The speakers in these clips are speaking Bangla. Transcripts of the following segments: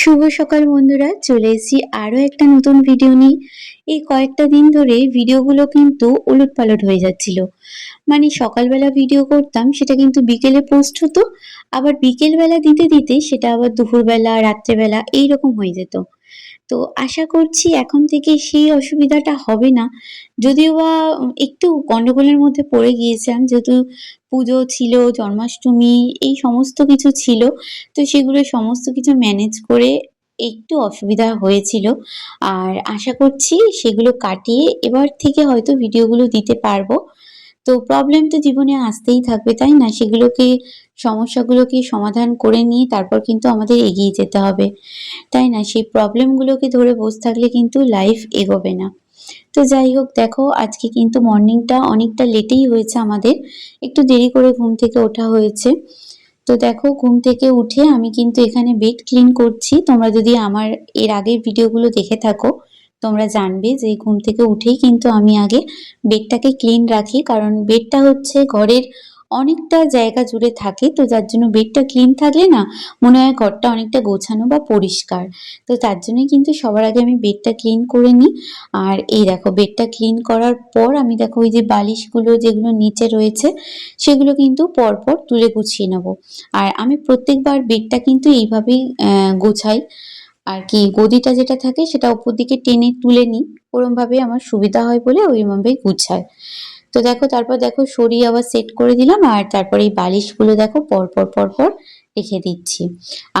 শুভ সকাল বন্ধুরা, চলে এসেছি আরও একটা নতুন ভিডিও নিয়ে। এই কয়েকটা দিন ধরে ভিডিওগুলো কিন্তু উলট পালট হয়ে যাচ্ছিল। মানে সকালবেলা ভিডিও করতাম, সেটা কিন্তু বিকেলে পোস্ট হতো, আবার বিকেলবেলা দিতে দিতে সেটা আবার দুপুরবেলা, রাত্রেবেলা এইরকম হয়ে যেত। তো আশা করছি এখন থেকে সেই অসুবিধাটা হবে না। যদিও বা একটু গন্ডগোলের মধ্যে পড়ে গিয়েছিলাম, যেহেতু পুজো ছিল, জন্মাষ্টমী, এই সমস্ত কিছু ছিল। তো সেগুলো সমস্ত কিছু ম্যানেজ করে একটু অসুবিধা হয়েছিল। আর আশা করছি সেগুলো কাটিয়ে এবার থেকে হয়তো ভিডিওগুলো দিতে পারব। তো প্রবলেম তো জীবনে আসতেই থাকবে, তাই না? সেগুলোকে, সমস্যাগুলোকে সমাধান করে নিয়ে তারপর কিন্তু আমাদের এগিয়ে যেতে হবে। তাই না? সেই প্রবলেমগুলোকে ধরে বসে থাকলে কিন্তু লাইফ এগোবে না। তো যাই হোক, দেখো আজকে কিন্তু মর্নিংটা অনেকটা লেটেই হয়েছে আমাদের। একটু দেরি করে ঘুম থেকে ওঠা হয়েছে। তো দেখো ঘুম থেকে উঠে আমি কিন্তু এখানে বেড ক্লিন করছি। তোমরা যদি আমার এর আগের ভিডিওগুলো দেখে থাকো, তোমরা জানবে যে ঘুম থেকে উঠেই কিন্তু আমি আগে বেডটাকে ক্লিন রাখি। কারণ বেডটা হচ্ছে ঘরের অনেকটা জায়গা জুড়ে থাকে, তো যার জন্য বেডটা ক্লিন থাকলে না মনে হয় ঘরটা অনেকটা গোছানো বা পরিষ্কার। তো তার জন্যই কিন্তু সবার আগে আমি বেডটা ক্লিন করে নিই। আর এই দেখো বেডটা ক্লিন করার পর আমি দেখো ওই যে বালিশগুলো যেগুলো নিচে রয়েছে, সেগুলো কিন্তু পরপর তুলে গুছিয়ে নেব। আর আমি প্রত্যেকবার বেডটা কিন্তু এইভাবেই গোছাই। আর কি, গদিটা যেটা থাকে সেটা উপর দিকে টেনে তুলে নিই। ওরমভাবে আমার সুবিধা হয় বলে ওইভাবেই গুছাই। তো দেখো, তারপর দেখো সরিয়ে আবার সেট করে দিলাম আর তারপর এই বালিশগুলো দেখো পরপর পরপর রেখে দিচ্ছি।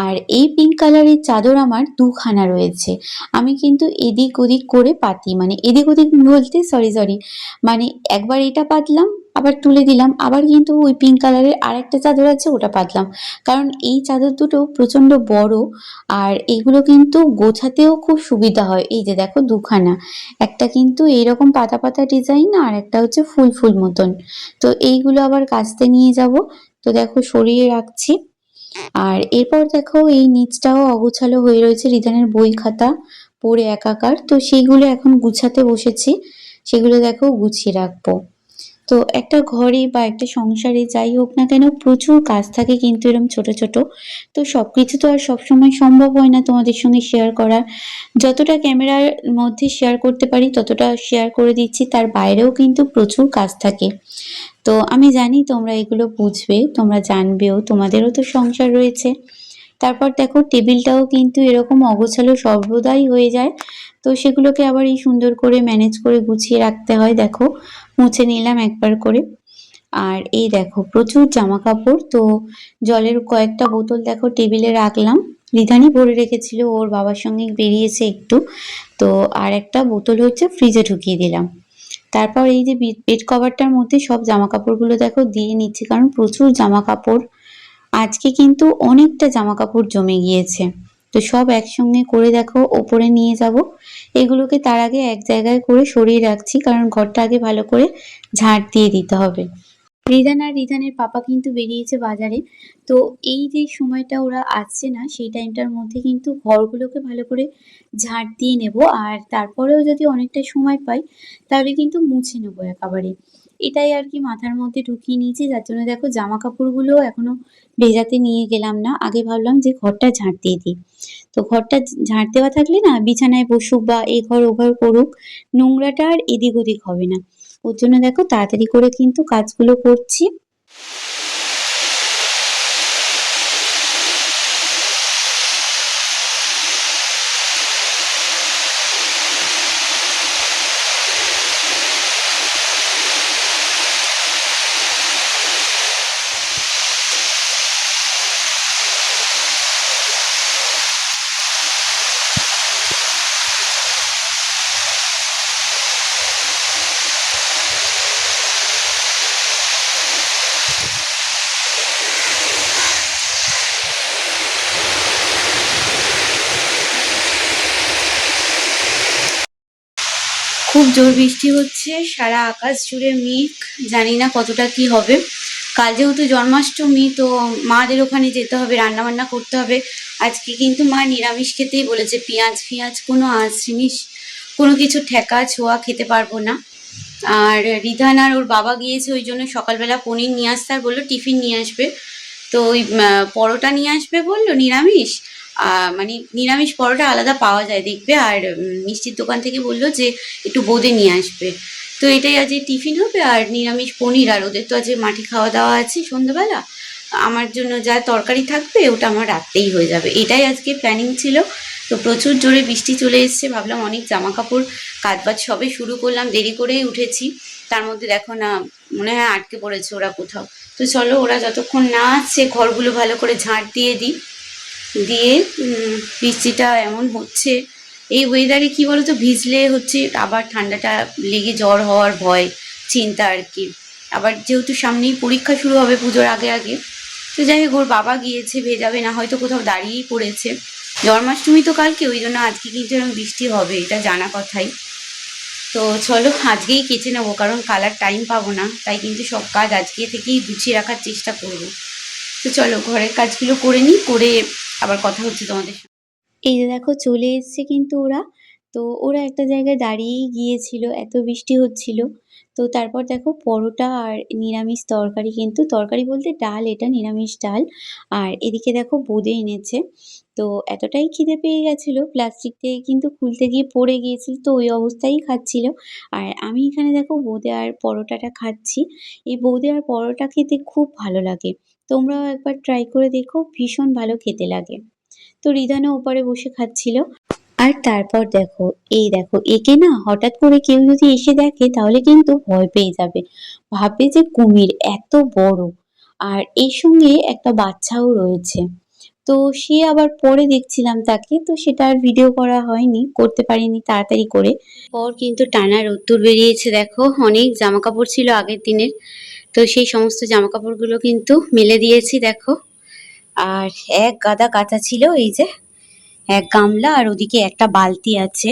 আর এই পিঙ্ক কালারের চাদর আমার দুখানা রয়েছে। আমি কিন্তু এদিক ওদিক করে পাতি মানে এদিক ওদিক বলতে সরি সরি মানে একবার এটা পাতলাম, আবার তুলে দিলাম, আবার কিন্তু ওই পিঙ্ক কালারের আরেকটা চাদর আছে, ওটা পাতলাম। কারণ এই চাদর দুটো প্রচণ্ড বড়, আর এগুলো কিন্তু গোছাতেও খুব সুবিধা হয়। এই যে দেখো দুখানা, একটা কিন্তু এইরকম পাতা পাতা ডিজাইন আর একটা হচ্ছে ফুল ফুল মতন। তো এইগুলো আবার কাচতে নিয়ে যাব। তো দেখো সরিয়ে রাখছি। আর এরপর দেখো এই নিচটাও অগোছালো হয়ে রয়েছে রিধানের বই খাতা, পড়ে একাকার। তো সেইগুলো এখন গুছাতে বসেছি, সেগুলো দেখো গুছিয়ে রাখব। তো একটা ঘরে বা একটা সংসারে যাই হোক না কেন প্রচুর কাজ থাকে কিন্তু এরকম ছোট ছোট। তো সব কিছু তো আর সবসময় সম্ভব হয় না তোমাদের সঙ্গে শেয়ার করার। যতটা ক্যামেরার মধ্যে শেয়ার করতে পারি ততটা শেয়ার করে দিচ্ছি, তার বাইরেও কিন্তু প্রচুর কাজ থাকে। তো আমি জানি তোমরা এগুলো বুঝবে, তোমরা জানবেও, তোমাদেরও তো সংসার রয়েছে। তারপর দেখো টেবিলটাও কিন্তু এরকম অগোছালো সর্বদাই হয়ে যায়। তো সেগুলোকে আবার এই সুন্দর করে ম্যানেজ করে গুছিয়ে রাখতে হয়, দেখো। মুছে নিলাম একবার করে। আর এই দেখো, প্রচুর জামা কাপড় তো জলের কয়েকটা বোতল দেখো টেবিলে রাখলাম। রিধানি ভরে রেখেছিল, ওর বাবার সঙ্গে বেরিয়েছে একটু। তো আর একটা বোতল হচ্ছে ফ্রিজে ঢুকিয়ে দিলাম। তারপর এই যে বেড কভারটার মধ্যে সব জামা কাপড়গুলো দেখো দিয়ে নিচ্ছি, কারণ প্রচুর জামা কাপড় আজকে কিন্তু অনেকটা জামা কাপড় জমে গিয়েছে। তো সব একসঙ্গে করে দেখো, ওপরে নিয়ে যাব। এগুলোকে তার আগে এক জায়গায় করে সরিয়ে রাখছি, কারণ ঘরটা আগে ভালো করে ঝাঁট দিয়ে দিতে হবে। রিধান আর রিধানের পাপা কিন্তু বেরিয়েছে বাজারে। তো এই যে সময়টা ওরা আসছে না, সেই টাইমটার মধ্যে কিন্তু ঘরগুলোকে ভালো করে ঝাঁট দিয়ে নেব। আর তারপরেও যদি অনেকটা সময় পাই, তাহলে কিন্তু মুছে নেব একেবারে। এটাই আর কি মাথার মধ্যে ঢুকিয়ে নিয়েছি। যার জন্য দেখো জামা কাপড়গুলো এখনও ভেজাতে নিয়ে গেলাম না। আগে ভাবলাম যে ঘরটা ঝাঁট দিয়ে দিই। তো ঘরটা ঝাঁট দেওয়া থাকলে না বিছানায় বসুক বা এ ঘর ও ঘর করুক, নোংরাটা আর এদিক ওদিক হবে না। ওর জন্য দেখো তাড়াতাড়ি করে কিন্তু কাজগুলো করছি খুব জোর বৃষ্টি হচ্ছে, সারা আকাশ জুড়ে মেঘ, জানি না কতটা কি হবে। কাল যেহেতু জন্মাষ্টমী, তো মাদের ওখানে যেতে হবে রান্না বান্না করতে হবে। আজকে কিন্তু মা নিরামিষ খেতেই বলেছে, পেঁয়াজ ফিয়াজ কোনো আঁশ জিনিস কোনো কিছু ঠেকা ছোঁয়া খেতে পারব না। আর রিধান আর ওর বাবা গিয়েছে, ওই জন্য সকালবেলা পনির নিয়ে আসতে আর বলল টিফিন নিয়ে আসবে। তো ওই পরোটা নিয়ে আসবে বলল নিরামিষ মানে নিরামিষ পরোটা আলাদা পাওয়া যায়, দেখবে। আর মিষ্টির দোকান থেকে বলল যে একটু বোঁদে নিয়ে আসবে। তো এটাই আজকে টিফিন হবে, আর নিরামিষ পনির, আর ওদের তো আজকে মাটি খাওয়া দাওয়া আছে সন্ধ্যাবেলা। আমার জন্য যা তরকারি থাকবে, ওটা আমার রাত্রেই হয়ে যাবে। এটাই আজকে প্ল্যানিং ছিল। তো প্রচুর জোরে বৃষ্টি চলে এসছে, ভাবলাম অনেক জামা কাপড় কাজবাজ সবে শুরু করলাম, দেরি করেই উঠেছি। তার মধ্যে দেখো না, মনে হয় আটকে পড়েছে ওরা কোথাও। তো চলো, ওরা যতক্ষণ না আসছে, ঘরগুলো ভালো করে ঝাঁট দিয়ে দিই। দিয়ে বৃষ্টিটা এমন হচ্ছে। এই ওয়েদারে কি বলতো, ভিজলে হচ্ছে আবার ঠান্ডাটা লেগে জ্বর হওয়ার ভয়, চিন্তা আর কি। আবার যেহেতু সামনেই পরীক্ষা শুরু হবে পুজোর আগে আগে, তো যাই হোক, ওর বাবা গিয়েছে, ভেজাবে, না হয়তো কোথাও দাঁড়িয়েই পড়েছে। জন্মাষ্টমী তো কালকে, ওই জন্য আজকে কিন্তু এরকম বৃষ্টি হবে, এটা জানা কথাই। তো চলো, আজকেই কেচে নেব, কারণ কালার টাইম পাবো না, তাই কিন্তু সব কাজ আজকে থেকেই গুছিয়ে রাখার চেষ্টা করব। তো চলো, ঘরের কাজগুলো করে নিই, করে আবার কথা হচ্ছে তোমাদের এই যে দেখো চলে এসছে কিন্তু ওরা। তো ওরা একটা জায়গায় দাঁড়িয়েই গিয়েছিল, এত বৃষ্টি হচ্ছিল। তো তারপর দেখো পরোটা আর নিরামিষ তরকারি কিন্তু, তরকারি বলতে ডাল, এটা নিরামিষ ডাল। আর এদিকে দেখো বোঁদে এনেছে। তো এতটাই খিদে পেয়ে গেছিল প্লাস্টিক থেকে কিন্তু খুলতে গিয়ে পড়ে গিয়েছিল, তো ওই অবস্থায় খাচ্ছিল। আর আমি এখানে দেখো বোঁদে আর পরোটাটা খাচ্ছি। এই বোঁদে আর পরোটা খেতে খুব ভালো লাগে। তোমরাও একবার ট্রাই করে দেখো, ভীষণ ভালো খেতে লাগে। তো রিদানও ওপারে বসে খাচ্ছিল। আর তারপর দেখো, এই দেখো, একে না হঠাৎ করে কেউ যদি এসে দেখে, তাহলে কিন্তু ভয় পেয়ে যাবে। ভাববে যে কুমির এত বড়। আর এর সঙ্গে একটা বাচ্চাও রয়েছে। তো সে আবার পরে দেখছিলাম তাকে, তো সেটা আর ভিডিও করা হয়নি, করতে পারিনি তাড়াতাড়ি করে। পর কিন্তু টানা রোদ্দুর বেরিয়েছে দেখো, অনেক জামা কাপড় ছিল আগের দিনের। তো সেই সমস্ত জামা কাপড়গুলো কিন্তু মেলে দিয়েছি, দেখো। আর এক গাদা কাঁচা ছিল, এই যে এক গামলা, আর ওদিকে একটা বালতি আছে।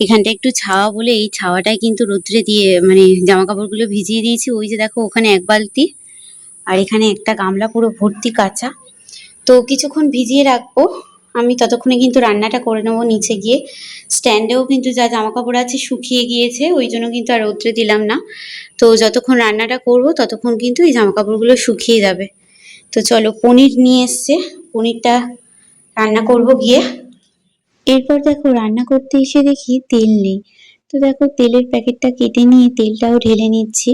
এখানটা একটু ছাওয়া বলে এই ছাওয়াটাই কিন্তু রোদ্রে দিয়ে মানে জামা কাপড়গুলো ভিজিয়ে দিয়েছি। ওই যে দেখো, ওখানে এক বালতি, আর এখানে একটা গামলা পুরো ভর্তি কাঁচা। তো কিছুক্ষণ ভিজিয়ে রাখব। আমি ততক্ষণে কিন্তু রান্নাটা করে নেব নিচে গিয়ে। স্ট্যান্ডেও কিন্তু যা জামা কাপড় আছে শুকিয়ে গিয়েছে, ওই জন্য কিন্তু আর রোদ্রে দিলাম না। তো যতক্ষণ রান্নাটা করব, ততক্ষণ কিন্তু এই জামা কাপড়গুলো শুকিয়ে যাবে। তো চলো পনির নিয়ে এসছে, পনিরটা রান্না করব গিয়ে। এরপর দেখো রান্না করতে এসে দেখি তেল নেই। তো দেখো তেলের প্যাকেটটা কেটে নিয়ে তেলটাও ঢেলে নিচ্ছি।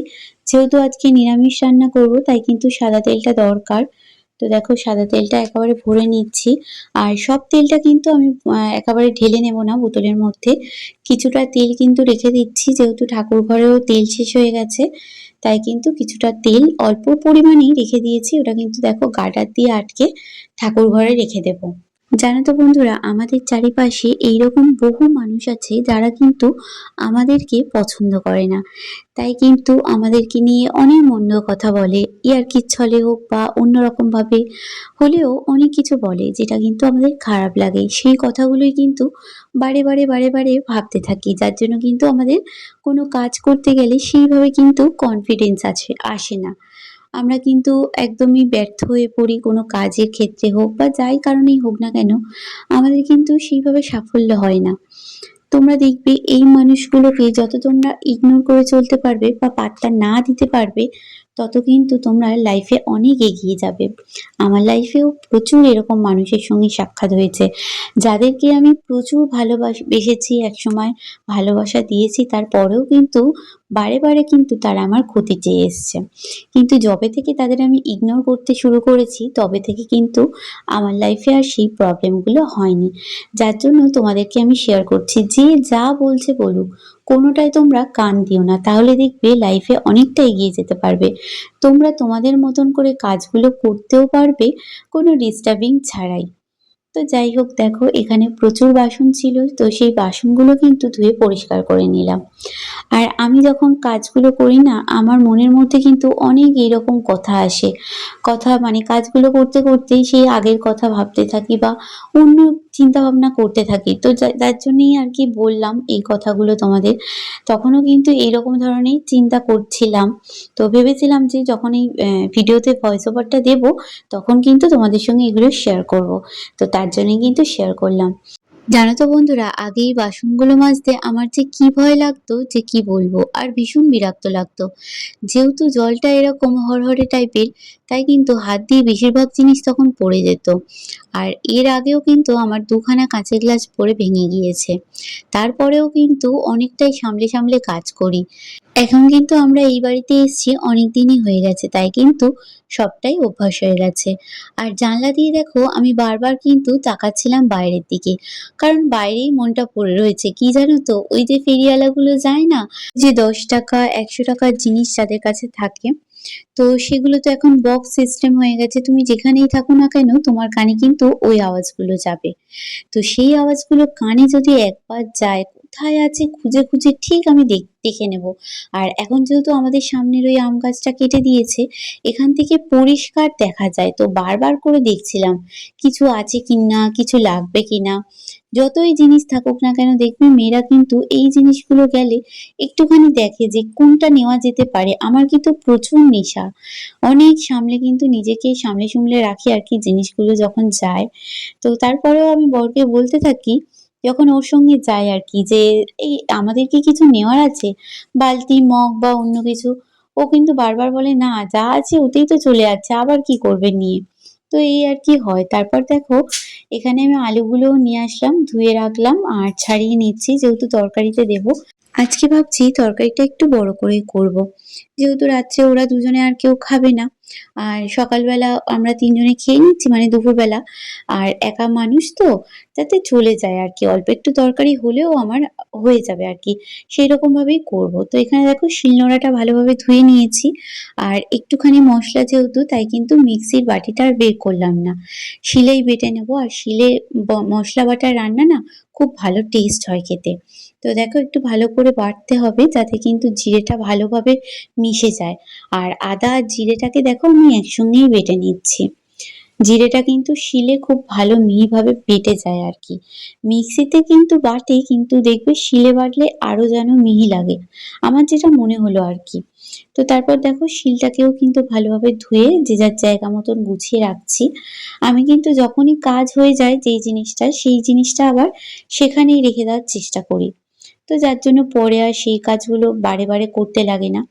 যেহেতু আজকে নিরামিষ রান্না করব, তাই কিন্তু সাদা তেলটা দরকার। তো দেখো সাদা তেলটা একেবারে ভরে নিচ্ছি। আর সব তেলটা কিন্তু আমি একেবারে ঢেলে নেব না বোতলের মধ্যে। কিছুটা তেল কিন্তু রেখে দিচ্ছি, যেহেতু ঠাকুর ঘরেও তেল শেষ হয়ে গেছে, তাই কিন্তু কিছুটা তেল অল্প পরিমাণেই রেখে দিয়েছি। ওটা কিন্তু দেখো গার্ডার দিয়ে আটকে ঠাকুর ঘরে রেখে দেবো। জানো তো বন্ধুরা, আমাদের চারিপাশে এইরকম বহু মানুষ আছে যারা কিন্তু আমাদেরকে পছন্দ করে না। তাই কিন্তু আমাদেরকে নিয়ে অনেক মন্দ কথা বলে ইয়ার্কির ছলে হোক বা অন্যরকম ভাবে হলেও অনেক কিছু বলে যেটা কিন্তু আমাদের খারাপ লাগে। সেই কথাগুলোই কিন্তু বারে বারে বারে বারে ভাবতে থাকি, যার জন্য কিন্তু আমাদের কোনো কাজ করতে গেলে সেইভাবে কিন্তু কনফিডেন্স আছে, আসে না। আমরা কিন্তু একদমই ব্যর্থ হয়ে পড়ি কোনো কাজের ক্ষেত্রে হোক বা যাই কারণেই হোক না কেন, আমাদের কিন্তু সেইভাবে সাফল্য হয় না। তোমরা দেখবে এই মানুষগুলোকে যত তোমরা ইগনোর করে চলতে পারবে বা পাত্তা না দিতে পারবে, তত কিন্তু তোমরা লাইফে অনেক এগিয়ে যাবে। আমার লাইফেও প্রচুর এরকম মানুষের সঙ্গে সাক্ষাৎ হয়েছে। যাদেরকে আমি প্রচুর ভালোবাস, বেসেছি, একসময় ভালোবাসা দিয়েছি, তারপরেও কিন্তু বারে বারে কিন্তু তারা আমার ক্ষতি চেয়ে এসছে। কিন্তু যবে থেকে তাদের আমি ইগনোর করতে শুরু করেছি, তবে থেকে কিন্তু আমার লাইফে আর সেই প্রবলেমগুলো হয়নি। যার জন্য তোমাদেরকে আমি শেয়ার করছি, যে যা বলছে বলুক, কোনোটাই তোমরা কান দিও না। তাহলে দেখবে লাইফে অনেকটা এগিয়ে যেতে পারবে। তোমরা তোমাদের মতন করে কাজগুলো করতেও পারবে, কোনো ডিস্টার্বিং ছাড়াই। তো যাই হোক, দেখো, এখানে প্রচুর বাসন ছিল, তো সেই বাসনগুলো কিন্তু ধুয়ে পরিষ্কার করে নিলাম। আর আমি যখন কাজগুলো করি না, আমার মনের মধ্যে কিন্তু অনেক এরকম কথা আসে। কথা মানে কাজগুলো করতে করতেই সেই আগের কথা ভাবতে থাকি বা অন্য চিন্তা ভাবনা করতে থাকি। তো তার জন্যই আর কি বললাম এই কথাগুলো তোমাদের। তখনও কিন্তু এইরকম ধরনের চিন্তা করছিলাম। তো ভেবেছিলাম যে যখন এই ভিডিওতে ভয়েস ওভারটা দেবো, তখন কিন্তু তোমাদের সঙ্গে এগুলো শেয়ার করব। তো তার জন্যই কিন্তু শেয়ার করলাম। জানো তো বন্ধুরা, আগে এই বাসনগুলো মাজতে আমার যে কি ভয় লাগতো, যে কি বলব, আর ভীষণ বিরক্ত লাগতো। যেহেতু জলটা এরকম হরহরে টাইপের, তাই কিন্তু হাত দিয়ে বেশিরভাগ জিনিস তখন পড়ে যেত। আর এর আগেও কিন্তু আমার দুখানা কাঁচের গ্লাস পরে ভেঙে গিয়েছে। তারপরেও কিন্তু অনেকটাই সামলে সামলে কাজ করি। এখন কিন্তু আমরা এই বাড়িতে এসেছি অনেক দিনই হয়ে গেছে, তাই কিন্তু সবটাই অভ্যাস হয়ে গেছে। আর জানলা দিয়ে দেখো, আমি বারবার কিন্তু তাকাচ্ছিলাম বাইরের দিকে, কারণ বাইরেই মনটা পড়ে রয়েছে। কি জানো তো, ওই যে ফেরিওয়ালাগুলো যায় না, যে দশ টাকা, একশো টাকার জিনিস যাদের কাছে থাকে, তো সেগুলো তো এখন বক্স সিস্টেম হয়ে গেছে, তুমি যেখানেই থাকো না কেন, তোমার কানে কিন্তু ওই আওয়াজগুলো যাবে। তো সেই আওয়াজগুলো কানে যদি একবার যায় কোথায় আছে খুঁজে খুঁজে ঠিক আমি দেখ- নেব। আর এখন যেহেতু আমাদের সামনের ওই আম গাছটা কেটে দিয়েছে, এখান থেকে পরিষ্কার দেখা যায়। তো বারবার করে দেখছিলাম, কিছু আছে কি না কিছু লাগবে কিনা। যতই জিনিস থাকুক না কেন, দেখবে মেয়েরা কিন্তু এই জিনিসগুলো গেলে একটুখানি দেখে যে কোনটা নেওয়া যেতে পারে। আমার কিন্তু প্রচুর নেশা। অনেক সামলে কিন্তু নিজেকে সামলে সুমলে রাখি আর কি জিনিসগুলো যখন যায়। তো তারপরেও আমি বরকে বলতে থাকি যখন ওর সঙ্গে যাই আর কি, যে এই আমাদের কি কিছু নেওয়ার আছে? বালতি, মগ বা অন্য কিছু? ও কিন্তু বারবার বলে, না, যা আছে ওতেই তো চলে যাচ্ছে, আবার কি করবে নিয়ে? তো এই আর কি হয়। তারপর দেখো, এখানে আমি আলুগুলো নিয়ে আসলাম, ধুয়ে রাখলাম আর ছাড়িয়ে নিচ্ছি, যেহেতু তরকারিতে দেব। আজকে ভাবছি তরকারিটা একটু বড় করেই করব। যেহেতু রাত্রে ওরা দুজনে আর কেউ খাবে না। আর সকালবেলা আমরা তিনজনে খেয়ে নিচ্ছি মানে দুপুরবেলা। আর একা মানুষ তো যাতে চলে যায় আর কি। অল্প একটু তরকারি হলেও আমার হয়ে যাবে আর কি। সেই রকম ভাবেই করব। তো এখানে দেখো শিলনোড়াটা ভালোভাবে ধুয়ে নিয়েছি। আর একটুখানি মশলা যেহেতু, তাই কিন্তু মিক্সির বাটিটা আর বের করলাম না। শিলেই বেটে নেব। আর শিলে মশলা বাটার রান্না না খুব ভালো টেস্ট হয় খেতে। তো দেখো একটু ভালো করে বাটতে হবে যাতে কিন্তু জিরেটা ভালোভাবে মিশে যায়। আর আদা আর জিরেটাকে দেখো আমি একসঙ্গেই বেটে নিচ্ছি। জিরেটা কিন্তু শিলে খুব ভালো মিহিভাবে বেটে যায় আর কি। মিক্সিতে কিন্তু বাটে, কিন্তু দেখবে শিলে বাটলে আরও যেন মিহি লাগে। আমার যেটা মনে হলো আর কি। তো তারপর দেখো শিলটাকেও কিন্তু ভালোভাবে ধুয়ে যে যার জায়গা মতন গুছিয়ে রাখছি। আমি কিন্তু যখনই কাজ হয়ে যায় যেই জিনিসটা, সেই জিনিসটা আবার সেখানেই রেখে দেওয়ার চেষ্টা করি। তো যার জন্য পরে আর সেই কাজগুলো বারে বারে করতে লাগে না।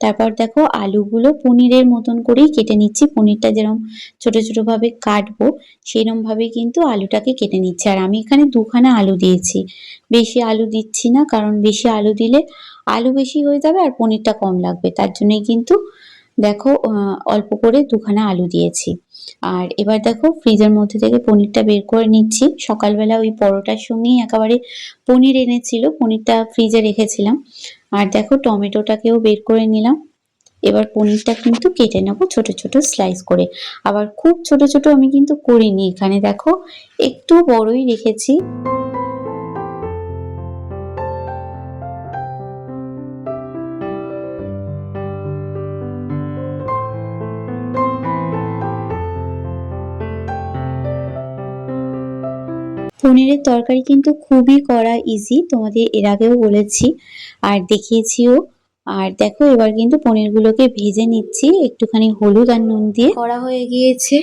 তারপর দেখো আলুগুলো পনিরের মতন করেই কেটে নিচ্ছি। পনিরটা যেরকম ছোট ছোট ভাবে কাটবো সেরকম ভাবে কিন্তু আলুটাকে কেটে নিচ্ছি। আর আমি এখানে দুখানা আলু দিয়েছি। বেশি আলু দিচ্ছি না, কারণ বেশি আলু দিলে আলু বেশি হয়ে যাবে আর পনিরটা কম লাগবে। তার জন্যই কিন্তু দেখো অল্প করে দুখানা আলু দিয়েছি। আর এবার দেখো ফ্রিজের মধ্যে থেকে পনিরটা বের করে নিচ্ছি। সকালবেলা ওই পরোটার সঙ্গেই একেবারে পনির এনেছিল, পনিরটা ফ্রিজে রেখেছিলাম। আর দেখো টমেটোটাকেও বের করে নিলাম। এবার পনিরটা কিন্তু কেটে নেব ছোট ছোট স্লাইস করে। আবার খুব ছোট ছোট আমি কিন্তু করিনি। এখানে দেখো একটু বড়ই রেখেছি। পনিরের তরকারি কিন্তু খুবই করা ইজি তোমাদের এর আগেও বলেছি। আর দেখিয়েছিও। আর দেখো, এবার কিন্তু পনিরগুলোকে ভেজে নিচ্ছি, একটুখানি হলুদ আর নুন দিয়ে। করা হয়ে গিয়েছে।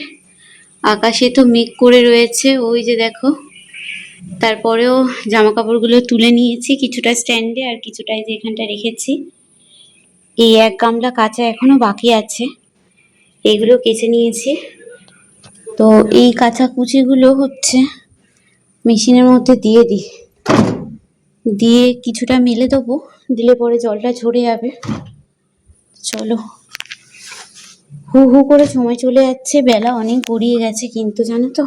আকাশে তো মেঘ করে রয়েছে, ওই যে দেখো। তারপরেও জামা কাপড়গুলো তুলে নিয়েছি, কিছুটা স্ট্যান্ডে আর কিছুটা যে এখানটা রেখেছি। এই এক গামলা কাঁচা এখনও বাকি আছে, এগুলো কেচে নিয়েছি। তো এই কাঁচা কুচিগুলো হচ্ছে মেশিনের মধ্যে দিয়ে দিই। দিয়ে কিছুটা মেলে দেবো, দিলে পরে জলটা ঝরে যাবে। চলো। হু হু করে সময় চলে যাচ্ছে, বেলা অনেক গড়িয়ে গেছে কিন্তু জানো তো?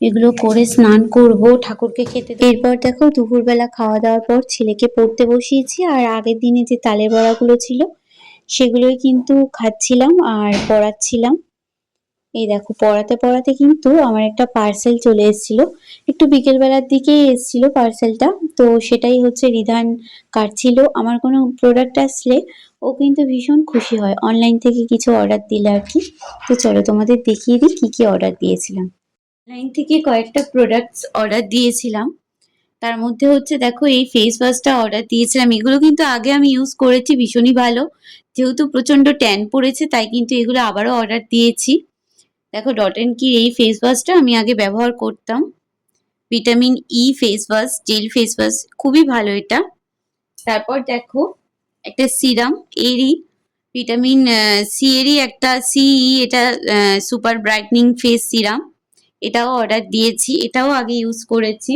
এগুলো করে স্নান করব, ঠাকুরকে খেতে। এরপর দেখো দুপুরবেলা খাওয়া দাওয়ার পর ছেলেকে পড়তে বসিয়েছি আর আগের দিনে যে তালের বড়াগুলো ছিল, সেগুলোই কিন্তু খাচ্ছিলাম আর পড়াচ্ছিলাম। এই দেখো, পড়াতে পড়াতে কিন্তু আমার একটা পার্সেল চলে এসেছিল। একটু বিকেল বেলার দিকেই এসেছিল পার্সেলটা তো সেটাই হচ্ছে রিধান কাটছিল আমার কোনো প্রোডাক্ট আসলে ও কিন্তু ভীষণ খুশি হয়। অনলাইন থেকে কিছু অর্ডার দিলে আর কি। তো চলো তোমাদের দেখিয়ে দিই কী কী অর্ডার দিয়েছিলাম। অনলাইন থেকে কয়েকটা প্রোডাক্টস অর্ডার দিয়েছিলাম। তার মধ্যে হচ্ছে দেখো, এই ফেস ওয়াশটা অর্ডার দিয়েছিলাম। এগুলো কিন্তু আগে আমি ইউজ করেছি, ভীষণই ভালো। যেহেতু প্রচণ্ড ট্যান পড়েছে, তাই কিন্তু এগুলো আবারও অর্ডার দিয়েছি। দেখো ডট এন্ড কি এই ফেস ওয়াশটা আমি আগে ব্যবহার করতাম। Vitamin E face wash gel face wash খুবই ভালো এটা। তারপর দেখো, একটা সিরাম এরই ভিটামিন সি এরই একটা সিই এটা সুপার ব্রাইটনিং ফেস সিরাম এটাও অর্ডার দিয়েছি, এটাও আগে ইউজ করেছি।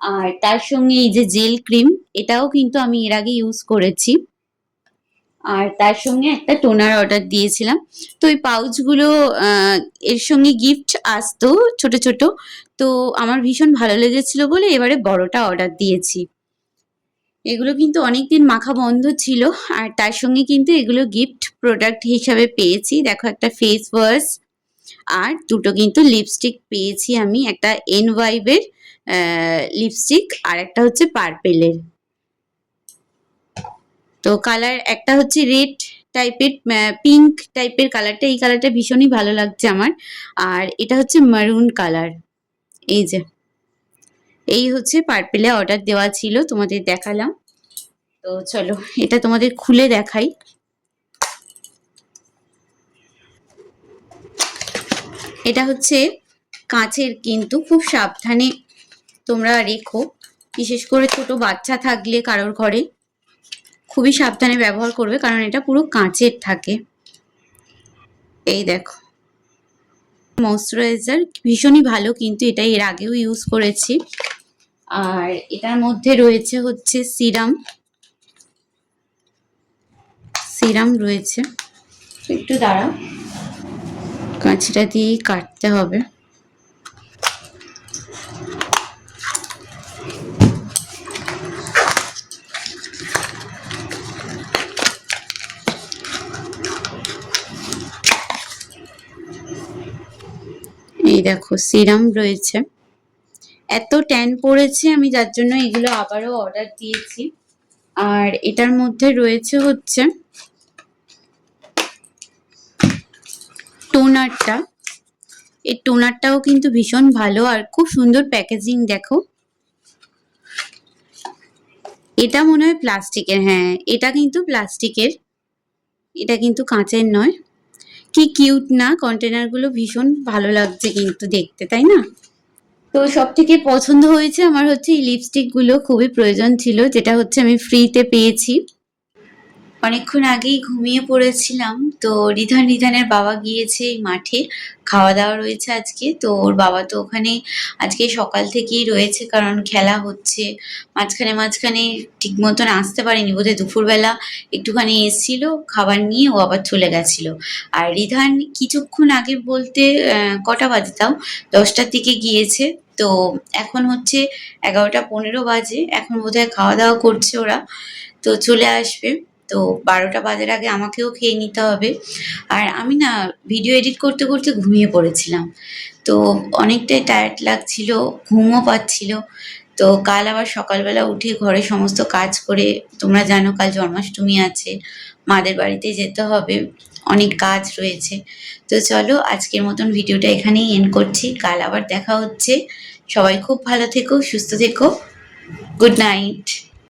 আর তার সঙ্গে এই যে জেল ক্রিম এটাও কিন্তু আমি এর আগে ইউজ করেছি। আর তার সঙ্গে একটা টোনার অর্ডার দিয়েছিলাম। তো ওই পাউচগুলো এর সঙ্গে গিফট আসতো ছোট ছোট। তো আমার ভীষণ ভালো লেগেছিল বলে এবারে বড়টা অর্ডার দিয়েছি। এগুলো কিন্তু অনেকদিন মাখা বন্ধ ছিল আর তার সঙ্গে কিন্তু এগুলো গিফট প্রোডাক্ট হিসাবে পেয়েছি। দেখো একটা ফেস ওয়াশ আর দুটো কিন্তু লিপস্টিক পেয়েছি আমি। একটা এন ওয়াইভের লিপস্টিক আর একটা হচ্ছে পার্পেলের তো কালার একটা হচ্ছে রেড টাইপের পিঙ্ক টাইপের কালারটা এই কালারটা ভীষণই ভালো লাগছে আমার। আর এটা হচ্ছে মারুন কালার এই যে। এই হচ্ছে পার্পেলে অর্ডার দেওয়া ছিল, তোমাদের দেখালাম। তো চলো, এটা তোমাদের খুলে দেখাই। এটা হচ্ছে কাঁচের কিন্তু খুব সাবধানে তোমরা রেখো, বিশেষ করে ছোট বাচ্চা থাকলে কারোর ঘরে। খুবই সাবধানে ব্যবহার করবে, কারণ এটা পুরো কাঁচের থাকে। এই দেখো। ময়শ্চারাইজার ভীষণই ভালো, কিন্তু এটা এর আগেও ইউজ করেছি। আর এটার মধ্যে রয়েছে হচ্ছে সিরাম। সিরাম রয়েছে। একটু দাঁড়াও। কাঁচিটা দিয়েই কাটতে হবে। দেখো, সিরাম রয়েছে। এত ট্যান পড়েছে আমি, যার জন্য এগুলো আবারও অর্ডার দিয়েছি। আর এটার মধ্যে রয়েছে হচ্ছে টোনারটা এই টোনারটাও কিন্তু ভীষণ ভালো আর খুব সুন্দর প্যাকেজিং দেখো। এটা মনে হয় প্লাস্টিকের হ্যাঁ এটা কিন্তু প্লাস্টিকের। এটা কিন্তু কাঁচের নয়। কি কিউট না কন্টেনারগুলো ভীষণ ভালো লাগছে কিন্তু দেখতে, তাই না? তো সব থেকে পছন্দ হয়েছে আমার হচ্ছে এই লিপস্টিকগুলো খুবই প্রয়োজন ছিল, যেটা হচ্ছে আমি ফ্রিতে পেয়েছি। অনেকক্ষণ আগেই ঘুমিয়ে পড়েছিলাম। তো রিধান রিধানের বাবা গিয়েছে এই মাঠে। খাওয়া দাওয়া রয়েছে আজকে। তো ওর বাবা তো ওখানে আজকে সকাল থেকেই রয়েছে কারণ খেলা হচ্ছে। মাঝখানে মাঝখানে ঠিক মতন আসতে পারেনি। বোধহয় দুপুরবেলা একটুখানি এসেছিল, খাবার নিয়ে ও আবার চলে গেছিল। আর রিধান কিছুক্ষণ আগে বলতে কটা বাজে তাও? দশটার দিকে গিয়েছে। তো এখন হচ্ছে এগারোটা পনেরো বাজে। এখন বোধহয় খাওয়া দাওয়া করছে ওরা। তো চলে আসবে। তো বারোটা বাজার আগে আমাকেও খেয়ে নিতে হবে। আর আমি না ভিডিও এডিট করতে করতে ঘুমিয়ে পড়েছিলাম। তো অনেকটাই টায়ার্ড লাগছিল, ঘুমও পাচ্ছিল। তো কাল আবার সকালবেলা উঠে ঘরে সমস্ত কাজ করে, তোমরা জানো কাল জন্মাষ্টমী আছে, মাদের বাড়িতে যেতে হবে, অনেক কাজ রয়েছে। তো চলো আজকের মতন ভিডিওটা এখানেই এন্ড করছি। কাল আবার দেখা হচ্ছে। সবাই খুব ভালো থেকো, সুস্থ থেকো। Good night